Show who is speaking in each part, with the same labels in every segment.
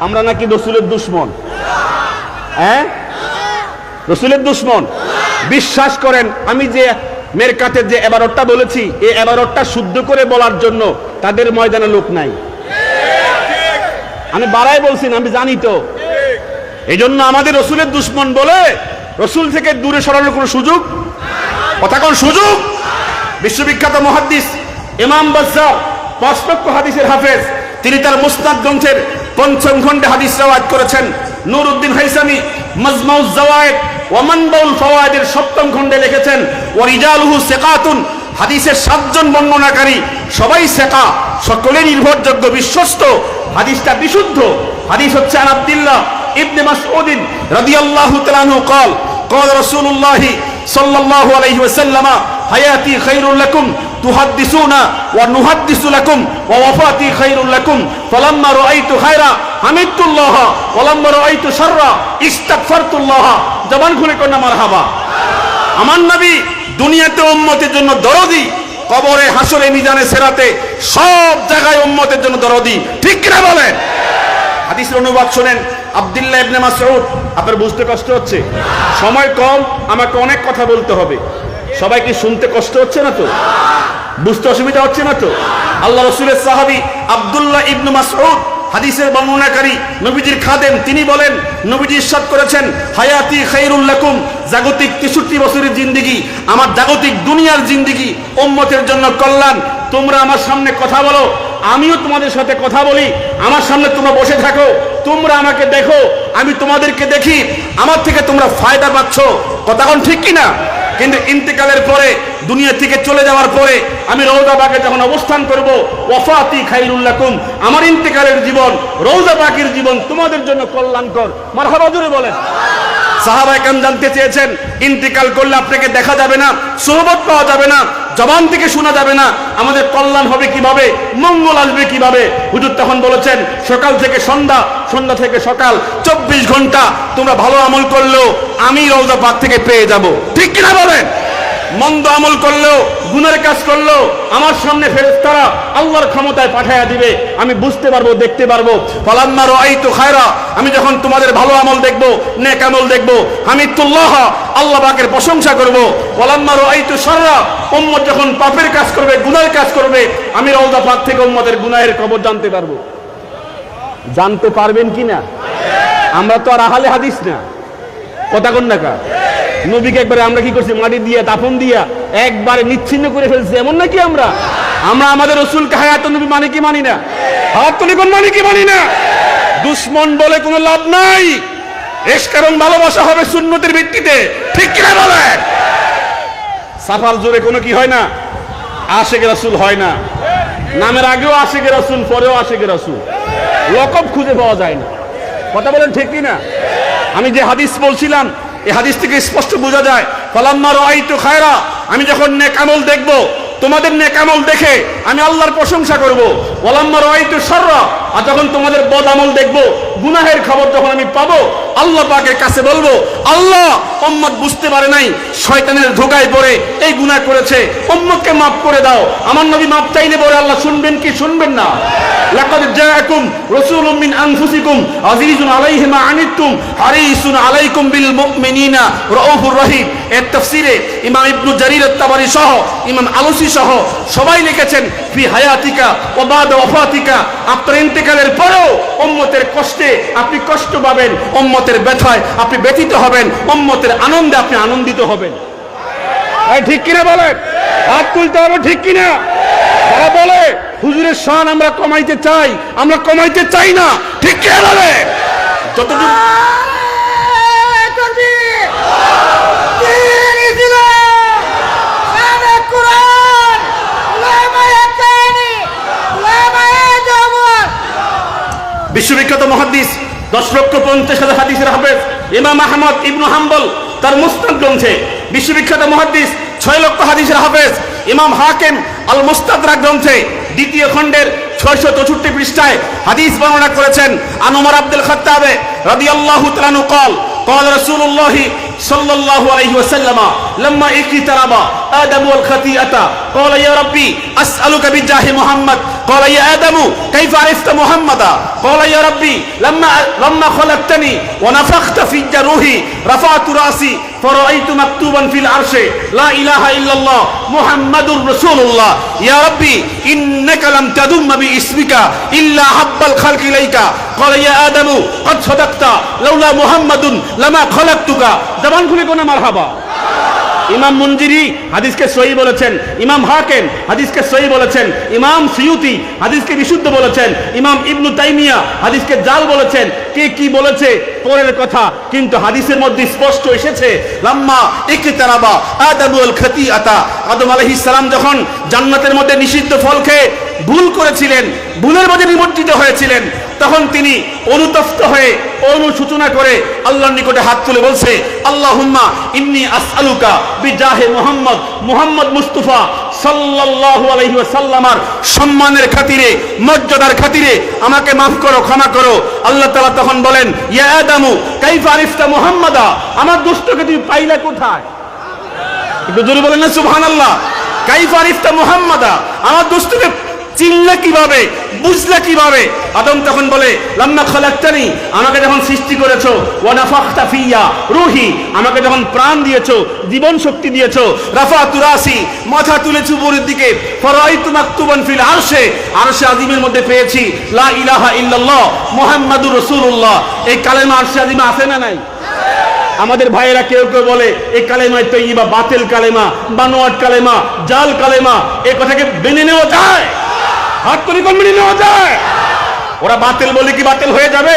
Speaker 1: আমরা নাকি রসুলের দুশ্মন? হ্যাঁ? রসুলের দুশ্মন? বিশ্বাস করেন আমি যে মেরকাতের যে এবারটা বলেছি এই এবারটা শুদ্ধ করে বলার জন্য তাদের ময়দানে লোক নাই। আমি বাড়াই বলছি না, আমি জানি তো। এই জন্য আমাদের রসুলের দুশ্মন বলে রসুল থেকে দূরে সরানোর কোনো সুযোগ? কথা কোন সুযোগ? বিশ্ববিখ্যাত মহাদ্দিস ইমাম বাজ্জার পাঁচ লক্ষ হাদিসের হাফেজ তিনি তার মুস্তাদ গ্রন্থের পঞ্চম খণ্ডে হাদিস রাওয়াত করেছেন নুরউদ্দিন হাইসামি মাজমাউজ জাওয়ায়েদ ওয়া মানবাউল ফাওয়ায়েদের সপ্তম খণ্ডে লিখেছেন ওয়া রিজালুহু সিকাতুন হাদিসের সাতজন বর্ণনাকারী সবাই সেকা সকলে নির্ভরযোগ্য বিশ্বস্ত হাদিসটা বিশুদ্ধ হাদিস হচ্ছে আন আব্দুল্লাহ ইবনে মাসউদিন রাদিয়াল্লাহু তাআলা আনহু قال قال رسول الله صلى الله عليه وسلم حياتي خير لكم তুহাদ্দিসুনা ওয়া নুহাদ্দিসু লাকুম ওয়া ওয়াফাতি খায়রুল লাকুম। ফালাম্মা রাআইতু খায়রা হামিদতুল্লাহ ওয়া লাম্মা রাআইতু শাররা ইস্তাগফারতুল্লাহ। জবান খুলে কোন মারহাবা। আমার নবী দুনিয়াতে উম্মতের জন্য দরদি, কবরে হাসরে মিজানে সেরাতে সব জায়গায় উম্মতের জন্য দরদি। ঠিক কিনা বলেন? হাদিসের অনুবাদ শোনেন আবদুল্লাহ ইবনে মাসউদ। আপনার বুঝতে কষ্ট হচ্ছে? সময় কম, আমাকে অনেক কথা বলতে হবে। সবাই কি শুনতে কষ্ট হচ্ছে না তো? বুঝতে অসুবিধা হচ্ছে না তো? আল্লাহ রসুলের সাহাবী আব্দুল্লাহ ইবনু মাসউদ, হাদিসের বর্ণনাকারী নবীজির খাদেম, তিনি বলেন, নবীজি ইরশাদ করেছেন, হায়াতি খাইরুল লাকুম, জাগতিক তেষট্টি বছরের জিন্দিগি, আমার জাগতিক দুনিয়ার জিন্দিগি, উম্মতের জন্য কল্যাণ, তোমরা আমার সামনে কথা বলো, আমিও তোমাদের সাথে কথা বলি, আমার সামনে তোমরা বসে থাকো, তোমরা আমাকে দেখো, আমি তোমাদেরকে দেখি, আমার থেকে তোমরা ফায়দা পাচ্ছ, কথা কোন ঠিক কিনা? কিন্তু ইন্তেকালের পরে, দুনিয়া থেকে চলে যাওয়ার পরে, আমি রৌদাবাগে যখন অবস্থান করব ওফাতি খাইরুল্লাকুম আমার ইন্তেকালের জীবন রৌদাবাগের জীবন তোমাদের জন্য কল্যাণকর। মারহাবা বলেন। সাহাবাই কাম জানতে চেয়েছেন, ইন্তেকাল করলে আপনাকে দেখা যাবে না, সোহবত পাওয়া যাবে না। জবান থেকে শোনা যাবে না, আমাদের কল্যাণ হবে কীভাবে, মঙ্গল আসবে কীভাবে? হুজুর তখন বলেছেন, সকাল থেকে সন্ধ্যা সন্ধ্যা থেকে সকাল, চব্বিশ ঘণ্টা তোমরা ভালো আমল করলেও আমি রৌদা পাক থেকে পেয়ে যাব। ঠিক কিনা বলেন? মন্দ আমল করলেও গুণের কাজ করলেও, আমার সামনে ফেরেস্তারা আল্লাহর ক্ষমতায় পাঠাইয়া দিবে। আমি বুঝতে পারব, দেখতে পারব। ফলান্না রাই তো খায়রা, আমি যখন তোমাদের ভালো আমল দেখব, নেক আমল দেখব, আমি তুল্লাহ, আল্লাহ পাকের প্রশংসা করব। ফলান্না রাই তো সাররা উম্মত যখন পাপের কাজ করবে, গুনার কাজ করবে, আমি রওজা পাক থেকে উম্মতের গুনাহের খবর জানতে পারব। জানতে পারবেন কি না আমরা তো আর আহালে হাদিস না। কথা কন না কা নবীকে একবারে আমরা কি করছি? মাটি দিয়া, দাফন দিয়া একবারে নিচ্ছিন্ন করে ফেলছি। এমন নাকি আমরা? আমরা আমাদের রসুলকে হায়াত নবী মানে কি মানি না? হায়াত নবী কোন মানে কি মানি না? দুশ্মন বলে কোনো লাভ নাই। এস কারণ ভালোবাসা হবে সুন্নতের ভিত্তিতে। ঠিক কিনা বলে সাফাল জোরে কোনো কি হয় না? আশেখ রাসুল হয় না। নামের আগেও আশেখ রাসুল, পরেও আশেখ রাসুল। লকব খুঁজে পাওয়া যায় না। কথা বলেন ঠিক কিনা? আমি যে হাদিস বলছিলাম এই হাদিস থেকে স্পষ্ট বোঝা যায়, ফলাম্মা রাইতু খায়রা, আমি যখন নেকামল দেখব, তোমাদের নেকামল দেখে আমি আল্লাহর প্রশংসা করব। ওলাম্মা রাইতু সররা আর যখন তোমাদের বদ আমল দেখব, গুনাহের খবর যখন আমি পাবো, আল্লাহ পাকের কাছে বলব, আল্লাহ, উম্মত বুঝতে পারে নাই, শয়তানের ধোকায় পড়ে, এই গুনাহ করেছে, উম্মতকে মাফ করে দাও। আমার নবী মাফ চাইলে পরে আল্লাহ শুনবেন কি শুনবেন না। লাকাদ জাআকুম রাসূলুম মিন আনফুসিকুম আজিজুন আলাইহি মা আনিতুম হারিসুন আলাইকুম বিল মুমিনিনা রাউফুর রহিম। এর তাফসিরে ইমাম ইবনু জারির আত-তাবারি সহ, ইমাম আলুসি সহ সবাই লিখেছেন ফি হায়াতিকা ওয়া বাদা ওয়াফাতিকা আপনার ইন্তেকালের পরেও উম্মতের কষ্টে আপনি কষ্ট পাবেন উম্মতের ব্যথায় আপনি ব্যথিত হবেন উম্মতের আনন্দে আপনি আনন্দিত হবেন। ঠিক কিনা বলেন? হাত তুলতে হবে ঠিক কিনা? তারা বলে হুজুরের শান আমরা কমাইতে চাই আমরা কমাইতে চাই না। ঠিক কিনা বলে যতটুকু দশ লক্ষ পঞ্চাশ হাজার হাদিসের হাফেজ। ইমাম আহমদ ইবনু হাম্বল তার মুস্তাদ গ্রন্থে বিশ্ববিখ্যাত মহাদিস ছয় লক্ষ হাদিসের হাফেজ। ইমাম হাকিম আল মুস্তাদরা গ্রন্থে দ্বিতীয় খণ্ডের ছয়শো চৌষট্টি পৃষ্ঠায় হাদিস বর্ণনা করেছেন। আনোমর আব্দুল খত্তাবে রবি আল্লাহ তালানু কল কল রসুল্লাহি সাল্লাহ আলহি ওসাল্লামা লম্মা ইকি তারাবা آدم والخطيئة قال يا ربي أسألك بجاه محمد قال يا آدم كيف عرفت محمدا قال يا ربي لما لما خلقتني ونفخت في روحي رفعت رأسي فرأيت مكتوبا في العرش لا إله إلا الله محمد رسول الله يا ربي إنك لم تدم باسمك إلا حب الخلق إليك قال يا آدم قد صدقت لولا محمد لما خلقتك জবান খুলে কোন মারহাবা ইমাম মঞ্জিরি হাদিসকে সহি বলেছেন, ইমাম হাকেম হাদিসকে সহি বলেছেন, ইমাম সিয়ুতি হাদিসকে বিশুদ্ধ বলেছেন, ইমাম ইবনু তাইমিয়া হাদিসকে জাল বলেছেন, কে কি বলেছে পরের কথা, কিন্তু হাদিসের মধ্যে স্পষ্ট এসেছে, লাম্মা একে তারাবা আদাবুল খাতি আতা আদম আলাইহিস সালাম যখন জান্নাতের মধ্যে নিষিদ্ধ ফল খেয়ে ভুল করেছিলেন, ভুলের মধ্যে নিমজ্জিত হয়েছিলেন তখন তিনি অনুতপ্ত হয়ে অনুসূচনা করে আল্লাহর নিকটে হাত তুলে বলছে, আল্লাহুম্মা ইন্নি আসআলুকা বিজাহে মুহাম্মদ মুহাম্মদ মুস্তাফা সাল্লাল্লাহু আলাইহি ওয়াসাল্লামার সম্মানের খাতিরে, মর্যাদার খাতিরে আমাকে মাফ করো, ক্ষমা করো। আল্লাহ তাআলা তখন বলেন, ইয়া আদামু, কাইফা আরিফতা মুহাম্মাদা? আমার দোস্তকে তুমি পাইলা কোথায়? একটু জোরে বলেন না, সুবহানাল্লাহ। কাইফা আরিফতা মুহাম্মাদা? আমার দোস্তকে চিনলা কীভাবে, বুঝলা কীভাবে? আদম তখন বলে, লাম্মা খালাক্তানি, আমাকে যখন সৃষ্টি করেছ, ওয়া নাফাখতা ফিয়া, রুহি, আমাকে যখন প্রাণ দিয়েছ, জীবন শক্তি দিয়েছ, রাফা তুরাসি, মাথা তুলেছি উপরের দিকে, ফরাইতু মাকতুবান ফিল আরশে আরশে আজিমের মধ্যে পেয়েছি, লা ইলাহা ইল্লাল্লাহ, মুহাম্মাদুর রাসূলুল্লাহ। এই কালেমা আরশে আজিমে আছে না নাই? আমাদের ভাইয়েরা কেউ কেউ বলে, এই কালেমায় তৈবা বাতিল কালেমা, বানোয়াট কালেমা, জাল কালেমা, এ কথাকে মেনে নেওয়া যায়? হাত করি কোন মেনে নেওয়া যায়। ওরা বাতিল বলে কি বাতিল হয়ে যাবে?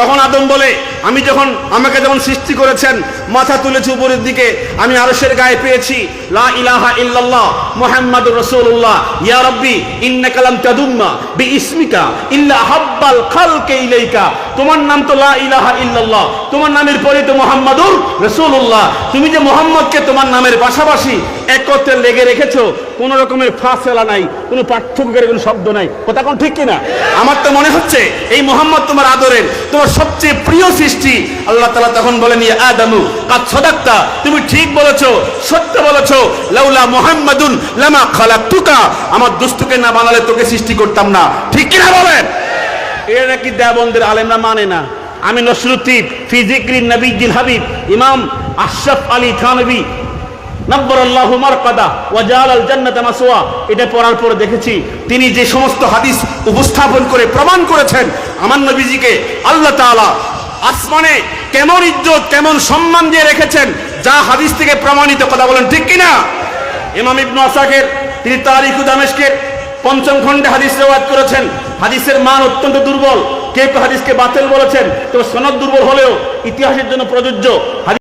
Speaker 1: তখন আদম বলে, আমি যখন আমাকে যখন সৃষ্টি করেছেন, মাথা তুলেছি উপরের দিকে, আমি আরশের গায়ে পেয়েছি। লা ইলাহা ইল্লাল্লাহ, মুহাম্মাদুর রাসূলুল্লাহ। ইয়া রাব্বি, ইন্নাকা লাম তাদুম্মা বিইসমিকা, ইল্লা হাব্বাল খালকে ইলাইকা। তোমার নাম তো লা ইলাহা ইল্লাল্লাহ, তোমার নামের পরে তো মুহাম্মাদুর রাসূলুল্লাহ। তুমি যে মুহাম্মদকে তোমার নামের পাশাপাশি একত্রে লেগে রেখেছো, কোন রকমের ফাসলা নাই, কোনো পার্থক্যের কোনো শব্দ নাই। কথা কোন ঠিক কিনা? আমার তো মনে হচ্ছে এই মোহাম্মদ তোমার আদরের, তোমার সবচেয়ে প্রিয় সৃষ্টি। আল্লাহ তালা তখন বলেন, ইয়া আদামু, কাদ সদাক্তা, তুমি ঠিক বলেছ, সত্য বলেছ, লাউলা মুহাম্মাদুন লামা খালাকতুকা। আমার দুষ্টুকে না বানালে তোকে সৃষ্টি করতাম না। ঠিক কিনা বলেন? এরা নাকি দেবন্দের আলেমরা মানে না। আমি নসরুদ্দিন ফিজিক্রি নবীজিল হাবিব, ইমাম আশরাফ আলী থানবী তিনি যে সমস্ত হাদিস উপস্থাপন করে প্রমাণ করেছেন, আমার নবীজিকে আল্লাহ আসমানে কেমন ইজ্জত, কেমন সম্মান দিয়ে রেখেছেন, যা হাদিস থেকে প্রমাণিত কথা বলেন, ঠিক কিনা? ইবনু আসাকের, তিনি পঞ্চম খণ্ডে হাদিস রেওয়াজ করেছেন। হাদিসের মান অত্যন্ত দুর্বল। কেউ হাদিসকে বাতিল বলেছেন? তো সনদ দুর্বল হলেও ইতিহাসের জন্য প্রযোজ্য।